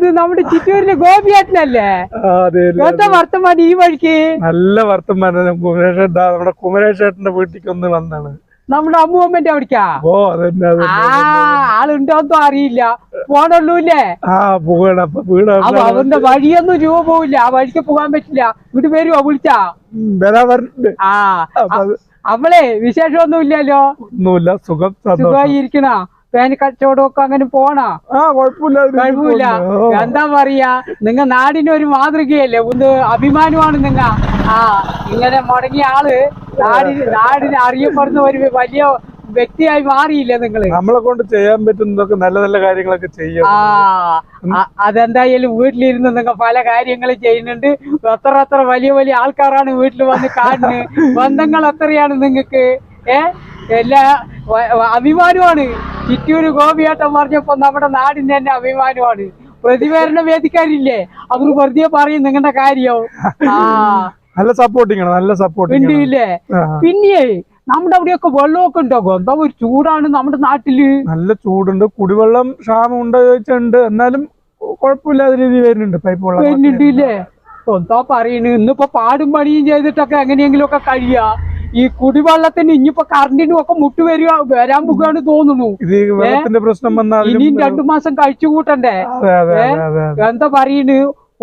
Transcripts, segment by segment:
അത് നമ്മുടെ ചിറ്റൂരിലെ ഗോപിയേട്ടനല്ലേ. എന്താ വർത്തമാനം ഈ വഴിക്ക്? നല്ല വർത്തമാനം. കുമരേഷ് നമ്മുടെ കുമരേഷേട്ടന്റെ വീട്ടിലേക്ക് ഒന്ന് വന്നാണ്. നമ്മുടെ അമ്മുവമ്മന്റെ അവിടേക്കാ? ഓ അതന്നെ ആളുണ്ടോന്നും അറിയില്ല. പോണുള്ളൂല്ലേ? ആ പോകണം അപ്പൊ വീട് അവന്റെ വഴിയൊന്നും രൂപ പോവില്ല ആ വഴിക്ക് പോകാൻ പറ്റില്ല. ഇങ്ങോട്ട് വരുവോ വിളിച്ചാ? വരാൻ പറഞ്ഞിട്ടുണ്ട്. ആ അവളെ വിശേഷം അവളെ വിശേഷമൊന്നും ഇല്ലല്ലോ? ഒന്നുമില്ല. സുഖം സുഖമായി ഇരിക്കണ പേന് കച്ചവടമൊക്കെ അങ്ങനെ പോണോ? കഴിവില്ല എന്താ പറയാ നിങ്ങ നാടിന് ഒരു മാതൃകയല്ലേ? ഒന്ന് അഭിമാനമാണ് നിങ്ങ. ആ ഇങ്ങനെ മുടങ്ങിയ ആൾ നാടിന് നാടിന് അറിയപ്പെടുന്ന ഒരു വലിയ വ്യക്തിയായി മാറിയില്ല നിങ്ങൾ? നമ്മളെ കൊണ്ട് ചെയ്യാൻ പറ്റുന്നതൊക്കെ നല്ല നല്ല കാര്യങ്ങളൊക്കെ ചെയ്യും. ആ അതെന്തായാലും വീട്ടിലിരുന്ന് നിങ്ങൾ പല കാര്യങ്ങളും ചെയ്യുന്നുണ്ട്. അത്ര അത്ര വലിയ വലിയ ആൾക്കാരാണ് വീട്ടിൽ വന്ന് കാണുന്നത് ബന്ധങ്ങൾ അത്രയാണ് നിങ്ങൾക്ക് ഏ? എല്ലാ അഭിമാനമാണ്. ചിറ്റൂര് ഗോപിയാട്ടം പറഞ്ഞപ്പോ നമ്മുടെ നാടിന് തന്നെ അഭിമാനമാണ്. പ്രതികരണ വേദിക്കാരില്ലേ? അവർ വെറുതെ പറയും നിങ്ങളുടെ കാര്യം. ആ. നല്ല സപ്പോർട്ടിങ് ആണ് നല്ല സപ്പോർട്ടിങ് ഇല്ലേ പിന്നെ നമ്മുടെ അവിടെയൊക്കെ വെള്ളമൊക്കെ ഉണ്ടോ? എന്താ ഒരു ചൂടാണ് നമ്മുടെ നാട്ടിൽ. നല്ല ചൂടുണ്ട് കുടിവെള്ളം ക്ഷാമം ഉണ്ടോ ചോദിച്ചുണ്ട് എന്നാലും കുഴപ്പമില്ലാത്ത രീതിയിൽ വരുന്നുണ്ട് പൈപ്പ് വെള്ളം. വരുന്നുണ്ട് ഇല്ലേ? എന്താ പറയണ്? ഇന്നിപ്പോ പാടും പണിയും ചെയ്തിട്ടൊക്കെ എങ്ങനെയെങ്കിലും ഒക്കെ കഴിയാ. ഈ കുടിവെള്ളത്തിന് ഇനിയിപ്പോ കറണ്ടിനും ഒക്കെ മുട്ട് വരിക വരാൻ പോകുകയാണ് തോന്നുന്നു. വെള്ളത്തിന്റെ പ്രശ്നം വന്നാൽ ഇനിയും രണ്ടു മാസം കഴിച്ചു കൂട്ടണ്ടേ. എന്താ പറയണ്?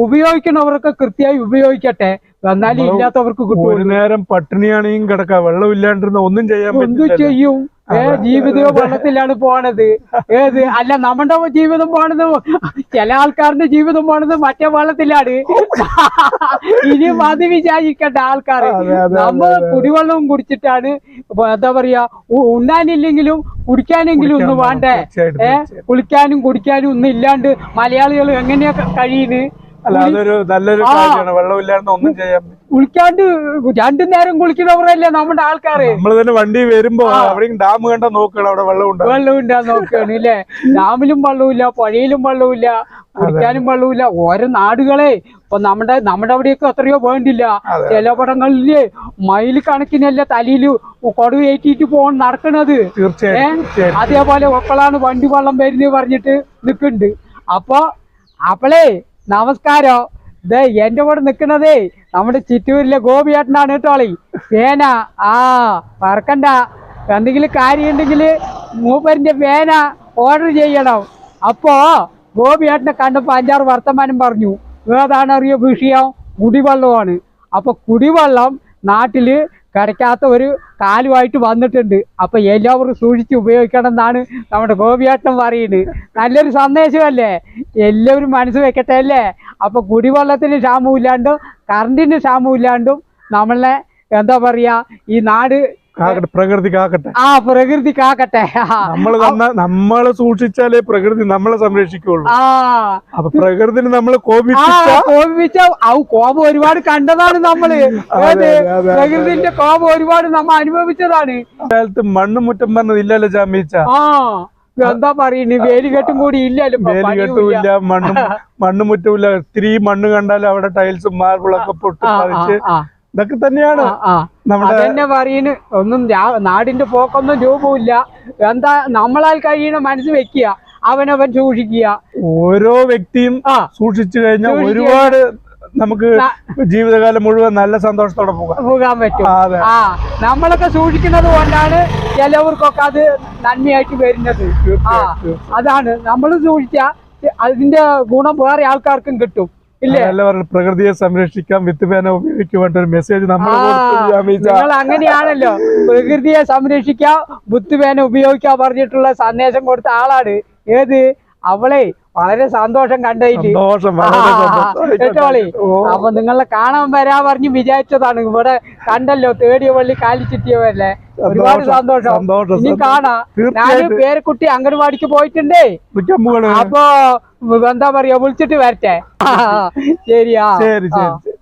ഉപയോഗിക്കണവരൊക്കെ കൃത്യമായി ഉപയോഗിക്കട്ടെ. എന്നാലും ഇല്ലാത്തവർക്ക് ഒരു നേരം പട്ടിണിയാണെങ്കിലും കിടക്കാം. വെള്ളം ഇല്ലാണ്ടിരുന്ന ഒന്നും ചെയ്യാൻ എന്തു ചെയ്യും? ഏ ജീവിതമോ വെള്ളത്തിലാണ് പോണത്. ഏത്? അല്ല നമ്മുടെ ജീവിതം പോണത് ചില ആൾക്കാരുടെ ജീവിതം പോണത് മറ്റേ വെള്ളത്തിലാണ്. ഇനി അത് വിചാരിക്കേണ്ട ആൾക്കാർ നമ്മൾ കുടിവെള്ളവും കുടിച്ചിട്ടാണ് എന്താ പറയാ ഉണ്ണാനില്ലെങ്കിലും കുടിക്കാനെങ്കിലും ഒന്നും വേണ്ടേ? ഏ കുളിക്കാനും കുടിക്കാനും ഒന്നും ഇല്ലാണ്ട് മലയാളികൾ എങ്ങനെയാ കഴിയുന്നത്? കുളിക്കാണ്ട് രണ്ടു നേരം കുളിക്കുന്നവരല്ലേ നമ്മുടെ ആൾക്കാര്? നമ്മൾ തന്നെ വണ്ടി വരുമ്പോ അവിടെ ഡാം കണ്ട നോക്കണം അവിടെ വെള്ളം വെള്ളമുണ്ട് നോക്കണം ഇല്ലേ? ഡാമിലും വെള്ളമില്ല പുഴയിലും വെള്ളമില്ല കുടിക്കാനും വെള്ളമില്ല. ഓരോ നാടുകളെ ഇപ്പൊ നമ്മുടെ നമ്മുടെ അവിടെയൊക്കെ എത്രയോ വേണ്ടില്ല. അതെ. ചില പടങ്ങളിൽ മൈൽ കണക്കിനല്ല തലയിൽ കൊടുവേറ്റിട്ട് പോകാൻ നടക്കണത്? അതേപോലെ ഒക്കളാണ് വണ്ടി വെള്ളം വരുന്നത് പറഞ്ഞിട്ട് നിൽക്കുന്നുണ്ട് അപ്പൊ അപ്പളേ നമസ്കാരം. ദേ എന്റെ കൂടെ നിക്കണതേ നമ്മുടെ ചിറ്റൂരിലെ ഗോപിയേട്ടനാണ് കേട്ടോളി പേന. ആ പറക്കണ്ട. എന്തെങ്കിലും കാര്യമുണ്ടെങ്കിൽ മൂപ്പരിന്റെ പേന ഓർഡർ ചെയ്യണം. അപ്പോ ഗോപിയേട്ടനെ കണ്ടപ്പോ അഞ്ചാറ് വർത്തമാനം പറഞ്ഞു. ഏതാണ് അറിയോ വിഷയം? കുടിവെള്ളമാണ്. അപ്പൊ കുടിവെള്ളം നാട്ടിൽ കിടക്കാത്ത ഒരു കാലുമായിട്ട് വന്നിട്ടുണ്ട്. അപ്പൊ എല്ലാവരും സൂക്ഷിച്ച് ഉപയോഗിക്കണം എന്നാണ് നമ്മുടെ ഗോപിയാട്ടം പറയുന്നത്. നല്ലൊരു സന്ദേശമല്ലേ? എല്ലാവരും മനസ്സ് വെക്കട്ടെ അല്ലേ? അപ്പൊ കുടിവെള്ളത്തിന് ക്ഷാമം ഇല്ലാണ്ടും കറണ്ടിന് ക്ഷാമം ഇല്ലാണ്ടും നമ്മളെ എന്താ പറയാ ഈ നാട് കാക്കട്ടെ പ്രകൃതി കാക്കട്ടെ. ആ പ്രകൃതി കാക്കട്ടെ. നമ്മൾ നമ്മളെ സൂക്ഷിച്ചാലേ പ്രകൃതി നമ്മളെ സംരക്ഷിക്കുള്ളൂ. ആ. അപ്പൊ പ്രകൃതി നമ്മൾ ആ കോപിപ്പിച്ച കോപിച്ച ഔ കോപം ഒരുപാട് കണ്ടതാണ് നമ്മൾ. പ്രകൃതിന്റെ കോപം ഒരുപാട് നമ്മൾ അനുഭവിച്ചതാണ്. കാലത്ത് മണ്ണ് മുറ്റം പറഞ്ഞത് ഇല്ലല്ലോ ജാമ്യച്ച. ആ. എന്താ പറയുന്നത് വേലികെട്ടും കൂടി ഇല്ലല്ലോ. വേലികെട്ടുമില്ല മണ്ണും മണ്ണ് ഇല്ല. ഇത്തിരി മണ്ണ് കണ്ടാലും അവിടെ ടൈൽസും മാർബിളൊക്കെ പൊട്ടി ആ, ആ, പതിച്ച് ആ, ഇതൊക്കെ തന്നെയാണ് അതന്നെ പറയുന്നു ഒന്നും നാടിന്റെ പോക്കൊന്നും രൂപമില്ല എന്താ നമ്മളാൽ കഴിയണ മനസ്സ് വെക്കുക അവനവൻ സൂക്ഷിക്കുക. ഓരോ വ്യക്തിയും ആ. സൂക്ഷിച്ചു കഴിഞ്ഞാൽ ഒരുപാട് നമുക്ക് ജീവിതകാലം മുഴുവൻ നല്ല സന്തോഷത്തോടെ പോകാം. പോകാൻ പറ്റും. ആ, നമ്മളൊക്കെ സൂക്ഷിക്കുന്നത് കൊണ്ടാണ് ചിലവർക്കൊക്കെ അത് നന്മയായിട്ട് വരുന്നത്. അതാണ്. നമ്മൾ സൂക്ഷിച്ച അതിന്റെ ഗുണം വേറെ ആൾക്കാർക്കും കിട്ടും. എല്ലാവരും പ്രകൃതിയെ സംരക്ഷിക്കാം വിത്തുപേന പേന ഒരു മെസ്സേജ് നമ്മൾ അങ്ങനെയാണല്ലോ. പ്രകൃതിയെ സംരക്ഷിക്കാം ബുദ്ധിവേന ഉപയോഗിക്കാൻ പറഞ്ഞിട്ടുള്ള സന്ദേശം കൊടുത്ത ആളാണ്. ഏത്? അവളെ വളരെ സന്തോഷം കണ്ടേറ്റ് അപ്പൊ നിങ്ങളെ കാണാൻ വരാ പറഞ്ഞ് വിചാരിച്ചതാണ്. ഇവിടെ കണ്ടല്ലോ തേടിയ പള്ളി കാലി ചുറ്റിയവല്ലേ ഒരുപാട് സന്തോഷം. ഇനി. കാണാ. ഞാൻ. പേരക്കുട്ടി അംഗൻവാടിക്ക് പോയിട്ടുണ്ടേ. അപ്പൊ എന്താ പറയാ വിളിച്ചിട്ട് വരട്ടെ. ശരിയാ. ശരി ശരി.